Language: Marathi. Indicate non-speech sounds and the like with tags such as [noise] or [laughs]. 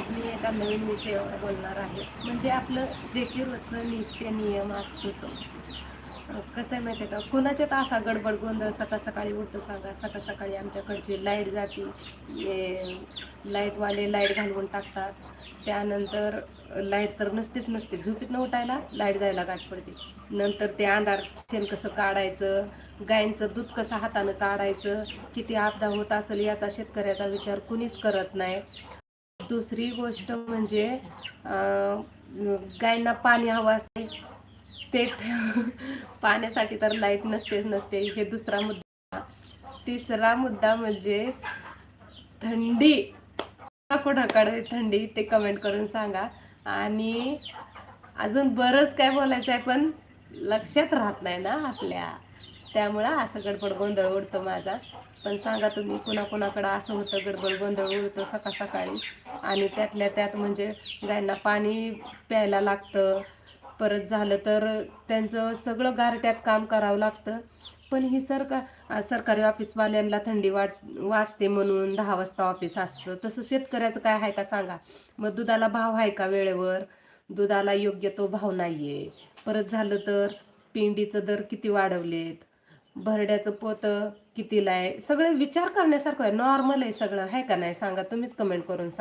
आज मी एका नवीन विषयावर बोलणार आहे. म्हणजे आपलं जे की रोजचं नित्य नियम असतो तो. कसं आहे माहिती आहे का? तर असा गडबड गोंधळ सकाळ सकाळी उठतो सांगा सकाळ सकाळी आमच्याकडची लाइट जाती. लाईटवाले लाइट घालवून टाकतात. त्यानंतर लाइट तर नसतेच नसते. झोपीत न उठायला लाइट जायला गाठ पडते. नंतर ते अंधार शेण कसं काढायचं गायींचं दूध कसं हातानं काढायचं किती आपदा होत असेल याचा शेतकऱ्याचा विचार कुणीच करत नाही. दुसरी गोष्ट म्हणजे गायींना पाणी हवं असते ते [laughs] पाण्यासाठी तर लाइट नसतेच नसते. हे दुसरा मुद्दा. तिसरा मुद्दा म्हणजे थंडी. कोणाकडे थंडी? ते कमेंट करून सांगा. आणि अजून बरंच काय बोलायचं आहे पण लक्षात राहत नाही ना आपल्या. त्यामुळं असं गडबड गोंधळ उडतो माझा. पण सांगा तुम्ही कुणाकुणाकडं असं होतं गडबड गोंधळ उडतो सकाळ सकाळी? आणि त्यातल्या त्यात म्हणजे गायींना पाणी प्यायला लागतं. परत झालं तर त्यांचं सगळं गारट्यात काम करावं लागतं. पण ही सरकार सरकारी ऑफिसवाल्यांना थंडी वाट वाजते म्हणून दहा वाजता ऑफिस असतं. तसं शेतकऱ्याचं काय आहे का सांगा? मग दुधाला भाव आहे का वेळेवर? दुधाला योग्य तो भाव नाही आहे परत झालं तर पिंडीचं दर किती वाढवलेत? भरड्याचं पोतं कितीला आहे सगळं विचार करण्यासारखं आहे. नॉर्मल आहे सगळं. आहे का नाही? सांगा. तुम्हीच कमेंट करून सांगा.